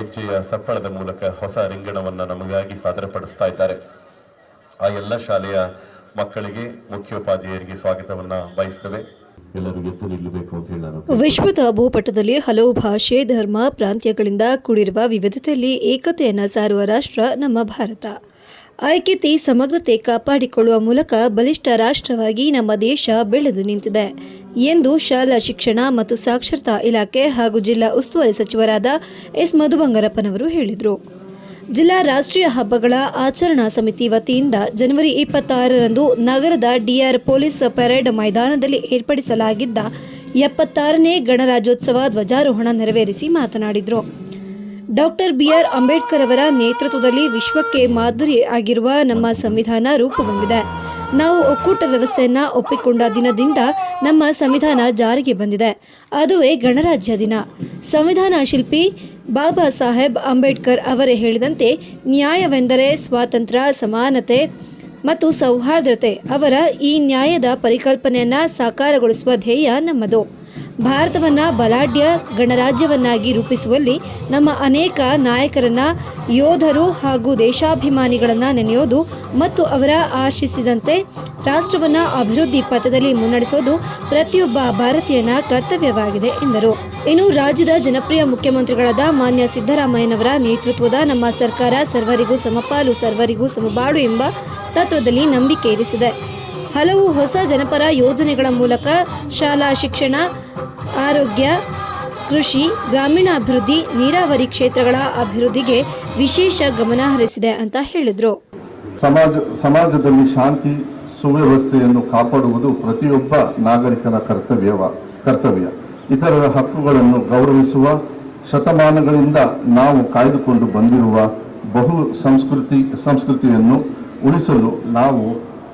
ಗೆಜ್ಜೆಯ ಸಪ್ಪಳದ ಮೂಲಕ ಹೊಸ ರಿಂಗಣವನ್ನು ನಮಗಾಗಿ ಸಾದರಪಡಿಸ್ತಾ ಇದ್ದಾರೆ. ಆ ಎಲ್ಲ ಶಾಲೆಯ ಮಕ್ಕಳಿಗೆ ಮುಖ್ಯೋಪಾಧ್ಯಾಯರಿಗೆ ಸ್ವಾಗತವನ್ನ ಬಯಸ್ತೇವೆ. ವಿಶ್ವದ ಭೂಪಟದಲ್ಲಿ ಹಲವು ಭಾಷೆ ಧರ್ಮ ಪ್ರಾಂತ್ಯಗಳಿಂದ ಕೂಡಿರುವ ವಿವಿಧತೆಯಲ್ಲಿ ಏಕತೆಯನ್ನು ಸಾರುವ ರಾಷ್ಟ್ರ ನಮ್ಮ ಭಾರತ. ಐಕ್ಯತೆ ಸಮಗ್ರತೆ ಕಾಪಾಡಿಕೊಳ್ಳುವ ಮೂಲಕ ಬಲಿಷ್ಠ ರಾಷ್ಟ್ರವಾಗಿ ನಮ್ಮ ದೇಶ ಬೆಳೆದು ನಿಂತಿದೆ. ಎಂದು ಶಾಲಾ ಶಿಕ್ಷಣ ಮತ್ತು ಸಾಕ್ಷರತಾ ಇಲಾಖೆ ಹಾಗೂ ಜಿಲ್ಲಾ ಉಸ್ತುವಾರಿ ಸಚಿವರಾದ ಎಸ್ ಮಧುಬಂಗಾರಪ್ಪನವರು ಹೇಳಿದರು. ಜಿಲ್ಲಾ ರಾಷ್ಟ್ರೀಯ ಹಬ್ಬಗಳ ಆಚರಣಾ ಸಮಿತಿ ವತಿಯಿಂದ ಜನವರಿ ಇಪ್ಪತ್ತಾರರಂದು ನಗರದ ಡಿಆರ್ ಪೊಲೀಸ್ ಪೆರೇಡ್ ಮೈದಾನದಲ್ಲಿ ಏರ್ಪಡಿಸಲಾಗಿದ್ದ ಎಪ್ಪತ್ತಾರನೇ ಗಣರಾಜ್ಯೋತ್ಸವ ಧ್ವಜಾರೋಹಣ ನೆರವೇರಿಸಿ ಮಾತನಾಡಿದರು. ಡಾಕ್ಟರ್ ಬಿಆರ್ ಅಂಬೇಡ್ಕರ್ ಅವರ ನೇತೃತ್ವದಲ್ಲಿ ವಿಶ್ವಕ್ಕೆ ಮಾದರಿ ಆಗಿರುವ ನಮ್ಮ ಸಂವಿಧಾನ ರೂಪುಗೊಂಡಿದೆ. ನಾವು ಒಕ್ಕೂಟ ವ್ಯವಸ್ಥೆಯನ್ನ ಒಪ್ಪಿಕೊಂಡ ದಿನದಿಂದ ನಮ್ಮ ಸಂವಿಧಾನ ಜಾರಿಗೆ ಬಂದಿದೆ. ಅದುವೇ ಗಣರಾಜ್ಯ ದಿನ. ಸಂವಿಧಾನ ಶಿಲ್ಪಿ ಬಾಬಾ ಸಾಹೇಬ್ ಅಂಬೇಡ್ಕರ್ ಅವರೇ ಹೇಳಿದಂತೆ ನ್ಯಾಯವೆಂದರೆ ಸ್ವಾತಂತ್ರ್ಯ, ಸಮಾನತೆ ಮತ್ತು ಸೌಹಾರ್ದತೆ ಅವರ ಈ ನ್ಯಾಯದ ಪರಿಕಲ್ಪನೆಯನ್ನು ಸಾಕಾರಗೊಳಿಸುವ ಧ್ಯೇಯ ನಮ್ಮದು. ಭಾರತವನ್ನ ಬಲಾಢ್ಯ ಗಣರಾಜ್ಯವನ್ನಾಗಿ ರೂಪಿಸುವಲ್ಲಿ ನಮ್ಮ ಅನೇಕ ನಾಯಕರನ್ನ, ಯೋಧರು ಹಾಗೂ ದೇಶಾಭಿಮಾನಿಗಳನ್ನ ನೆನೆಯೋದು ಮತ್ತು ಅವರ ಆಶಿಸಿದಂತೆ ರಾಷ್ಟ್ರವನ್ನ ಅಭಿವೃದ್ಧಿ ಪಥದಲ್ಲಿ ಮುನ್ನಡೆಸೋದು ಪ್ರತಿಯೊಬ್ಬ ಭಾರತೀಯನ ಕರ್ತವ್ಯವಾಗಿದೆ, ಎಂದರು. ಇನ್ನು ರಾಜ್ಯದ ಜನಪ್ರಿಯ ಮುಖ್ಯಮಂತ್ರಿಗಳಾದ ಮಾನ್ಯ ಸಿದ್ದರಾಮಯ್ಯನವರ ನೇತೃತ್ವದ ನಮ್ಮ ಸರ್ಕಾರ ಸರ್ವರಿಗೂ ಸಮಪಾಲು, ಸರ್ವರಿಗೂ ಸಮಬಾಳು ಎಂಬ ತತ್ವದಲ್ಲಿ ನಂಬಿಕೆ ಇರಿಸಿದೆ. ಹಲವು ಹೊಸ ಜನಪರ ಯೋಜನೆಗಳ ಮೂಲಕ ಶಾಲಾ ಶಿಕ್ಷಣ ಆರೋಗ್ಯ, ಕೃಷಿ, ಗ್ರಾಮೀಣಾಭಿವೃದ್ಧಿ, ನೀರಾವರಿ ಕ್ಷೇತ್ರಗಳ ಅಭಿವೃದ್ಧಿಗೆ ವಿಶೇಷ ಗಮನ ಹರಿಸಿದೆ ಅಂತ ಹೇಳಿದರು. ಸಮಾಜ, ಸಮಾಜದಲ್ಲಿ ಶಾಂತಿ ಸುವ್ಯವಸ್ಥೆಯನ್ನು ಕಾಪಾಡುವುದು ಪ್ರತಿಯೊಬ್ಬ ನಾಗರಿಕನ ಕರ್ತವ್ಯವ, ಕರ್ತವ್ಯ. ಇತರರ ಹಕ್ಕುಗಳನ್ನು ಗೌರವಿಸುವ, ಶತಮಾನಗಳಿಂದ ನಾವು ಕಾಯ್ದುಕೊಂಡು ಬಂದಿರುವ ಬಹು ಸಂಸ್ಕೃತಿ, ಸಂಸ್ಕೃತಿಯನ್ನು ಉಳಿಸಲು ನಾವು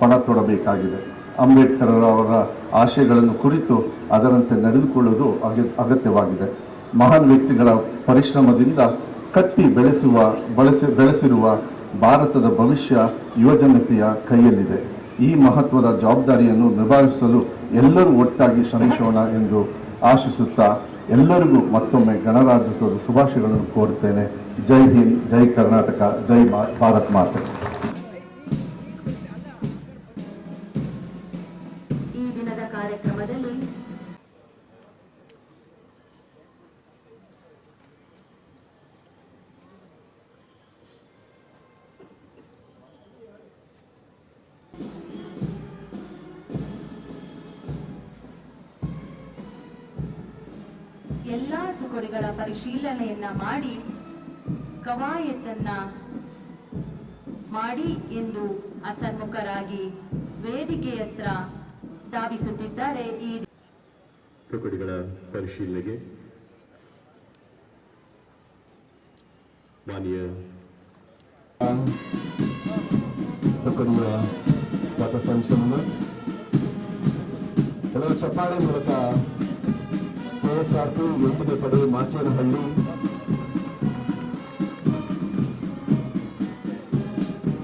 ಪಣ ತೊಡಬೇಕಾಗಿದೆ. ಅಂಬೇಡ್ಕರ್ ಅವರ ಆಶಯಗಳನ್ನು ಕುರಿತು ಅದರಂತೆ ನಡೆದುಕೊಳ್ಳುವುದು ಅಗ- ಅಗತ್ಯವಾಗಿದೆ. ಮಹಾನ್ ವ್ಯಕ್ತಿಗಳ ಪರಿಶ್ರಮದಿಂದ ಕಟ್ಟಿ ಬೆಳೆಸುವ, ಬಳಸಿ, ಬೆಳೆಸಿರುವ ಭಾರತದ ಭವಿಷ್ಯ ಯುವಜನತೆಯ ಕೈಯಲ್ಲಿದೆ. ಈ ಮಹತ್ವದ ಜವಾಬ್ದಾರಿಯನ್ನು ನಿಭಾಯಿಸಲು ಎಲ್ಲರೂ ಒಟ್ಟಾಗಿ ಶ್ರಮಿಸೋಣ ಎಂದು ಆಶಿಸುತ್ತಾ ಎಲ್ಲರಿಗೂ ಮತ್ತೊಮ್ಮೆ ಗಣರಾಜ್ಯೋತ್ಸವದ ಶುಭಾಶಯಗಳನ್ನು ಕೋರುತ್ತೇನೆ. ಜೈ ಹಿಂದ್, ಜೈ ಕರ್ನಾಟಕ, ಜೈ ಭಾರತ್ ಮಾತೆ. ಎಲ್ಲಾ ತುಕಡಿಗಳ ಪರಿಶೀಲನೆಯನ್ನ ಮಾಡಿ ಕವಾಯತನ್ನ ಮಾಡಿ ಎಂದು ಅಸನ್ಮುಖರಾಗಿ ವೇದಿಕೆಯತ್ರ ಧಾವಿಸುತ್ತಿದ್ದಾರೆ ಈ ತುಕಡಿಗಳ ಪರಿಶೀಲನೆಗೆ ಮಾನ್ಯ ತುಕಡಿಯ ಪಥಸಂಚಲನ ಕೆಲವು ಚಪ್ಪಾಳೆ ಮೂಲಕ ಕೆಎಸ್ಆರ್ಪಿ ಎಂಟನೇ ಪಡೆ ಮಾಚೇನಹಳ್ಳಿ.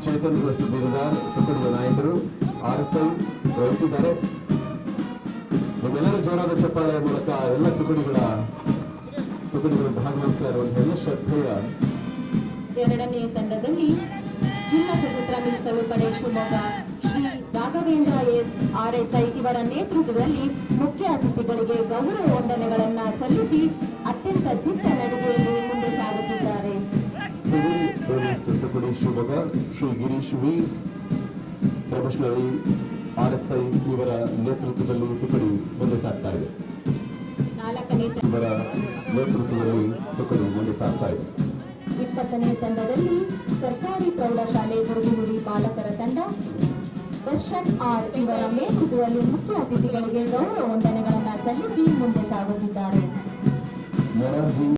ಚೇತನ ಶಿಬಿರದ ತುಕಡಿಯ ನಾಯಕರು ಆರ್ ಎಸ್ ಐ ವಹಿಸಿದ್ದಾರೆ ನಿಮ್ಮೆಲ್ಲರ ಜೋರಾದ ಚಪ್ಪಾಳೆಯ ಮೂಲಕ ಎಲ್ಲ ತುಕಡಿಗಳ ತುಕಡಿಗಳು ಭಾಗವಹಿಸ್ತಾ ಇರುವಂತಹ ಎಲ್ಲ ಶ್ರದ್ಧೆಯ ಎರಡನೇ ತಂಡದಲ್ಲಿ ಜಿಲ್ಲಾ ಸಶಸ್ತ್ರ ಮೀಸಲು ಪಡೆ ಶಿವಮೊಗ್ಗ ಶ್ರೀ ರಾಘವೇಂದ್ರ ಎಸ್ ಆರ್ಎಸ್ಐ ಇವರ ನೇತೃತ್ವದಲ್ಲಿ ಮುಖ್ಯ ಅತಿಥಿಗಳಿಗೆ ಗೌರವ ವಂದನೆಗಳನ್ನ ಸಲ್ಲಿಸಿ ಅತ್ಯಂತ ದಿಟ್ಟ ನಡಿಗೆಯಲ್ಲಿ ಮುಂದೆ ಸಾಗುತ್ತಿದ್ದಾರೆ. Civil police Shivamogga Shri Girish V. Professional R S I ಇವರ ನೇತೃತ್ವದಲ್ಲಿ ತುಕಡಿ ಮುಂದೆ ಸಾಗ್ತಾ ಇದೆ. ಇವರ ನೇತೃತ್ವದಲ್ಲಿ ತುಕಡಿ ಮುಂದೆ ಸಾಗ್ತಾ ಇದೆ. ಇಪ್ಪತ್ತನೇ ತಂಡದಲ್ಲಿ ಸರ್ಕಾರಿ ಪ್ರೌಢಶಾಲೆ ಗುರುಗುಡಿ ಬಾಲಕರ ತಂಡ ದರ್ಶನ್ ಆರ್ ಇವರ ನೇತೃತ್ವದಲ್ಲಿ ಮುಖ್ಯ ಅತಿಥಿಗಳಿಗೆ ಗೌರವ ವಂದನೆಗಳನ್ನು ಸಲ್ಲಿಸಿ ಮುಂದೆ ಸಾಗುತ್ತಿದ್ದಾರೆ.